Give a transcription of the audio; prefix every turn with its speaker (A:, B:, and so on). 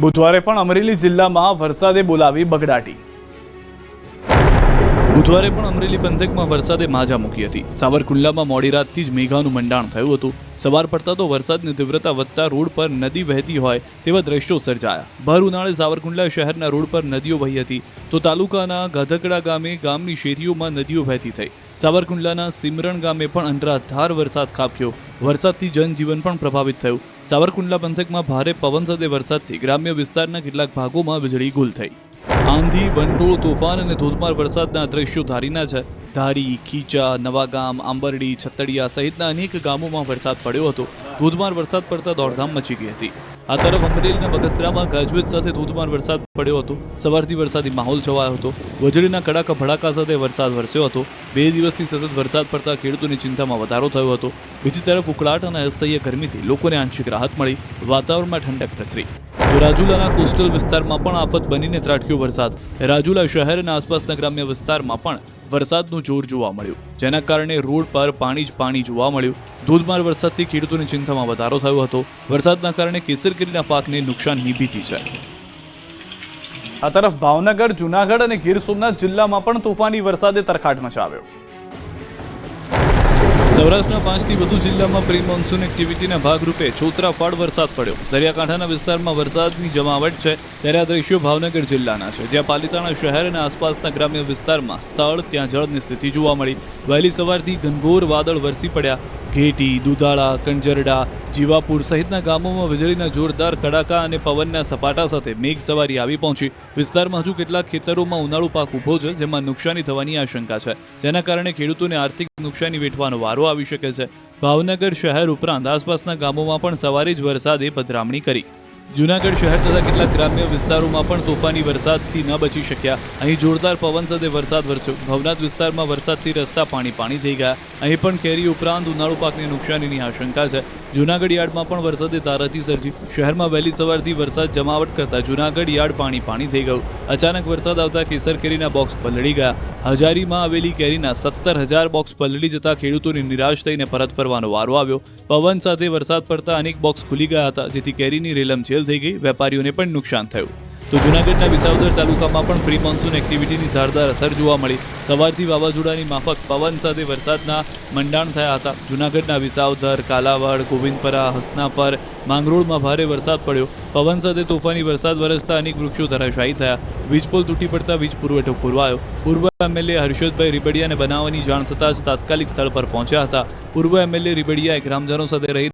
A: બુધવારે પણ અમરેલી જિલ્લામાં વરસાદે બોલાવી બગડાટી. બુધવારે પણ અમરેલી પંથકમાં વરસાદે માજા મૂકી હતી. સાવરકુંડલામાં મોડી રાતથી જ મેઘાનું મંડાણ થયું હતું. સવાર પડતા તો વરસાદની તીવ્રતા વધતા રોડ પર નદી વહેતી હોય તેવા દ્રશ્યો સર્જાયા. ભર ઉનાળે સાવરકુંડલા શહેરના રોડ પર નદીઓ વહી હતી. તો તાલુકાના ગાધકડા ગામે ગામની શેરીઓમાં નદીઓ વહેતી થઈ. સાવરકુંડલાના સિમરણ ગામે પણ અંધરાધાર વરસાદ ખાબક્યો. વરસાદથી જનજીવન પણ પ્રભાવિત થયું. સાવરકુંડલા પંથકમાં ભારે પવન સાથે વરસાદથી ગ્રામ્ય વિસ્તારના કેટલાક ભાગોમાં વીજળી ગુલ થઈ. આંધી, વંટોળ, તોફાન અને ધોધમાર વરસાદના દ્રશ્યો ધારીના છે. ધારી, ખીચા, નવાગામ, આંબરડી છતડિયા સહિતના અનેક ગામોમાં વરસાદ પડ્યો હતો. ધોધમાર વરસાદ પડતા દોડધામ મચી ગઈ હતી. આ તરફ અમરેલીના બગસરામાં ગાજવીજ સાથે ધોધમાર વરસાદ પડ્યો હતો. સવારથી વરસાદી માહોલ છવાયો હતો. વીજળીના કડાકા ભડાકા સાથે વરસાદ વરસ્યો હતો. બે દિવસથી સતત વરસાદ પડતા ખેડૂતોની ચિંતામાં વધારો થયો હતો. બીજી તરફ ઉકળાટ અને અસહ્ય ગરમીથી લોકોને આંશિક રાહત મળી. વાતાવરણમાં ઠંડક પ્રસરી. રાજુલાના કોસ્ટલ વિસ્તારમાં પણ આફત બનીને ત્રાટક્યો વરસાદ. રાજુલા શહેર અને આસપાસના ગ્રામ્ય વિસ્તારમાં પણ વરસાદનું જોર જોવા મળ્યું. જેના કારણે રોડ પર પાણી જ પાણી જોવા મળ્યું. ધોધમાર વરસાદથી ખેડૂતોની ચિંતામાં વધારો થયો હતો. વરસાદના કારણે કેસરગીરીના પાકને નુકસાનની ભીતિ છે. આ તરફ ભાવનગર, જુનાગઢ અને ગીર સોમનાથ જિલ્લામાં પણ તોફાની વરસાદે તરખાટ મચાવ્યો. સૌરાષ્ટ્રના પાંચથી વધુ જિલ્લામાં પ્રી મોન્સૂન એક્ટિવિટીના ભાગરૂપે છોતરાફાડ વરસાદ પડ્યો. દરિયાકાંઠાના વિસ્તારમાં વરસાદની જમાવટ છે. ત્યારે આ દ્રશ્યો ભાવનગર જિલ્લાના છે. જ્યાં પાલિતાણા શહેર અને આસપાસના ગ્રામ્ય વિસ્તારમાં સ્થળ, ત્યાં જળની સ્થિતિ જોવા મળી. વહેલી સવારથી ઘનઘોર વાદળ વરસી પડ્યા. ઘેટી, દુધાળા, કંજરડા, જીવાપુર સહિતના ગામોમાં વીજળીના જોરદાર કડાકા અને પવનના સપાટા સાથે મેઘ સવારી આવી પહોંચી. વિસ્તારમાં હજુ કેટલાક ખેતરોમાં ઉનાળુ પાક ઊભો છે, જેમાં નુકસાની થવાની આશંકા છે. જેના કારણે ખેડૂતોને આર્થિક નુકસાની વેઠવાનો વારો આવી શકે છે. ભાવનગર શહેર ઉપરાંત આસપાસના ગામોમાં પણ સવારે જ વરસાદે પધરામણી કરી. જૂનાગઢ શહેર તથા કેટલાક ગ્રામ્ય વિસ્તારોમાં પણ તોફાની વરસાદથી ન બચી શક્યા. અહીં જોરદાર પવન સાથે વરસાદ વરસ્યો. ભવનાથ વિસ્તારમાં વરસાદથી રસ્તા પાણી પાણી થઈ ગયા. અહીં પણ કેરી ઉપરાંત ઉનાળુ પાકની નુકસાનીની આશંકા છે. જૂનાગઢ યાર્ડમાં પણ વરસાદે તારાજી સર્જી. શહેરમાં વહેલી સવારથી વરસાદ જમાવટ કરતા જૂનાગઢ યાર્ડ પાણી પાણી થઈ ગયું. અચાનક વરસાદ આવતા કેસર કેરીના બોક્સ પલળી ગયા. હજારીમાં આવેલી કેરીના સત્તર હજાર બોક્સ પલળી જતા ખેડૂતોને નિરાશ થઈને પરત ફરવાનો વારો આવ્યો. પવન સાથે વરસાદ પડતા અનેક બોક્સ ખુલી ગયા હતા, જેથી કેરીની રેલમછેલ થઈ ગઈ, વેપારીઓને પણ નુકસાન થયું. તો જૂનાગઢના વિસાવદર તાલુકામાં પણ પ્રી મોન્સૂન એક્ટિવિટીની ધારદાર અસર જોવા મળી. સવારથી વાવાઝોડાની માફક પવન સાથે વરસાદના મંડાણ થયા હતા. જૂનાગઢના વિસાવદર, કાલાવાડ, ગોવિંદપરા, હસનાપર, માંગરોળમાં ભારે વરસાદ પડ્યો. પવન સાથે તોફાની વરસાદ વરસતા અનેક વૃક્ષો ધરાશાયી થયા. વીજપોલ તૂટી પડતા વીજ પુરવઠો પુરવાયો. પૂર્વ એમએલએ હર્ષદભાઈ રીબડિયાને બનાવવાની જાણ થતાં જ તાત્કાલિક સ્થળ પર પહોંચ્યા હતા. પૂર્વ એમએલએ રીબડિયાએ ગ્રામજનો સાથે રહી